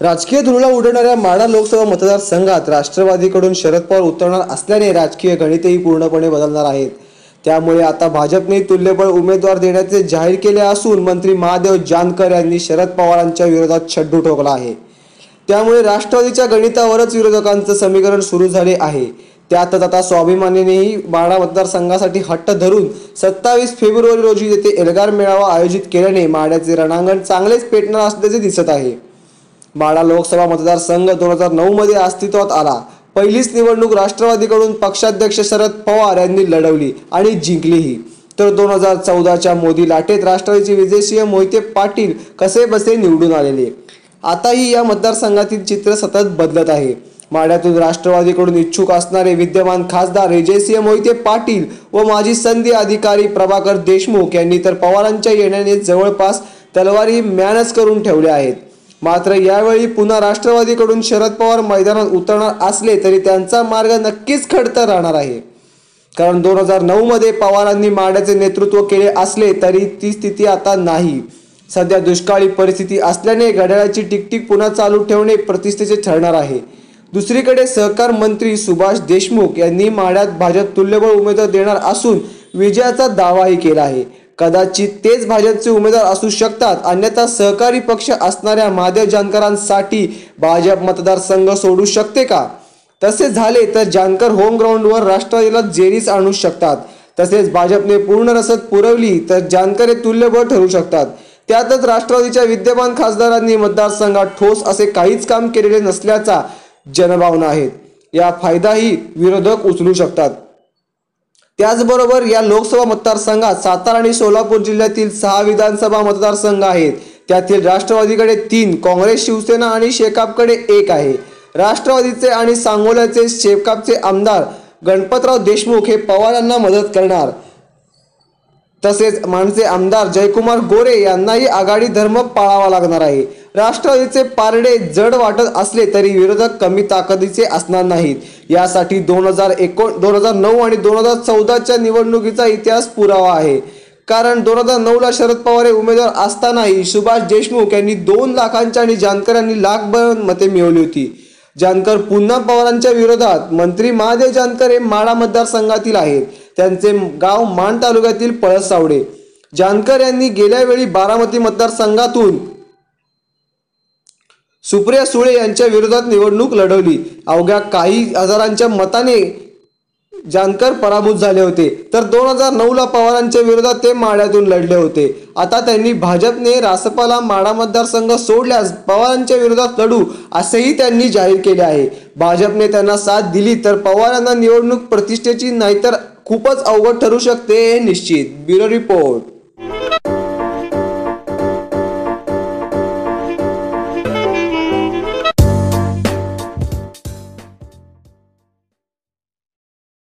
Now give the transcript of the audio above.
राजकीय धुळा उडवणाऱ्या माढा लोकसभा मतदारसंघात राष्ट्रवादीकडून शरद पवार उतरणार असल्याने राजकीय गणितही पूर्णपणे बदलणार आहेत. त्यामुळे आता भाजपने तुल्यबळ उमेदवार देण्याचे जाहीर केले असून मंत्री महादेव जानकर यांनी शरद पवारांच्या विरोधात छड्डू ठोकला आहे. त्यामुळे राष्ट्रवादीच्या गणितावरच विरोधकांचं समीकरण सुरू झाले आहे. त्यातच आता स्वाभिमानीनेही माढा मतदारसंघासाठी हट्ट धरून सत्तावीस फेब्रुवारी रोजी येथे एल्गार मेळावा आयोजित केल्याने माढ्याचे रणांगण चांगलेच पेटणार असल्याचे दिसत आहे. माढा लोकसभा मतदारसंघ दोन हजार नऊमध्ये अस्तित्वात आला. पहिलीच निवडणूक राष्ट्रवादीकडून पक्षाध्यक्ष शरद पवार यांनी लढवली आणि जिंकलीही. तर दोन हजार चौदाच्या मोदी लाटेत राष्ट्रवादीचे विजयसिंह मोहिते पाटील कसे बसे निवडून आलेले? आताही या मतदारसंघातील चित्र सतत बदलत आहे. माड्यातून राष्ट्रवादीकडून इच्छुक असणारे विद्यमान खासदार विजयसिंह मोहिते पाटील व माजी संधी अधिकारी प्रभाकर देशमुख यांनी तर पवारांच्या येण्याने जवळपास तलवारी मॅनच करून ठेवल्या आहेत. मात्र यावेळी पुन्हा राष्ट्रवादीकडून शरद पवार मैदानात उतरणार असले तरी त्यांचा मार्ग नक्कीच खडतर राहणार आहे. कारण दोन हजार नऊमध्ये पवारांनी माड्याचे नेतृत्व केले असले तरी ती स्थिती आता नाही. सध्या दुष्काळी परिस्थिती असल्याने घड्याळाची टिकटिक पुन्हा चालू ठेवणे प्रतिष्ठेचे ठरणार आहे. दुसरीकडे सहकार मंत्री सुभाष देशमुख यांनी माड्यात भाजप तुल्यबळ उमेदवार देणार असून विजयाचा दावाही केला आहे. कदाचित तेच भाजपचे उमेदवार असू शकतात. अन्यथा सहकारी पक्ष असणाऱ्या महादेव जानकरांसाठी भाजप मतदारसंघ सोडू शकते का? तसे झाले तर जानकर होम ग्राउंडवर राष्ट्रवादीला जेरीस आणू शकतात. तसेच भाजपने पूर्ण रसद पुरवली तर जानकर हे तुल्यबळ ठरू शकतात. त्यातच राष्ट्रवादीच्या विद्यमान खासदारांनी मतदारसंघात ठोस असे काहीच काम केलेले नसल्याचा जनभावना आहे. या फायदाही विरोधक उचलू शकतात. त्याचबरोबर या लोकसभा मतदारसंघात सातारा आणि सोलापूर जिल्ह्यातील सहा विधानसभा मतदारसंघ आहेत. त्यातील राष्ट्रवादीकडे तीन काँग्रेस शिवसेना आणि शेकापकडे एक आहे. राष्ट्रवादीचे आणि सांगोल्याचे शेकापचे आमदार गणपतराव देशमुख हे पवार यांना मदत करणार. तसेच माणसे आमदार जयकुमार गोरे यांनाही आघाडी धर्म पाळावा लागणार आहे. राष्ट्रवादीचे पारडे जड वाटत असले तरी विरोधक कमी ताकदीचे असणार नाहीत. यासाठी दोन हजार एकोण दोन हजार नऊ आणि दोन हजार चौदाच्या निवडणुकीचा इतिहास पुरावा आहे. कारण दोन हजार नऊला शरद पवार हे उमेदवार असतानाही सुभाष देशमुख यांनी दोन लाखांच्या आणि जानकर यांनी लाखभर मते मिळवली होती. जानकर पुन्हा पवारांच्या विरोधात मंत्री महादेव जानकर हे माडा मतदारसंघातील आहेत. त्यांचे गाव माण तालुक्यातील पळसावडे जानकर यांनी गेल्या वेळी बारामती मतदारसंघातून सुप्रिया सुळे यांच्या विरोधात निवडणूक लढवली. अवघ्या काही हजारांच्या मताने जानकर पराभूत झाले होते. तर दोन हजार नऊला पवारांच्या विरोधात ते माड्यातून लढले होते. आता त्यांनी भाजपने रासपाला माडा मतदारसंघ सोडल्यास पवारांच्या विरोधात लढू असेही त्यांनी जाहीर केले आहे. भाजपने त्यांना साथ दिली तर पवारांना निवडणूक प्रतिष्ठेची नाहीतर खूपच अवघड ठरू शकते हे निश्चित. Bureau report.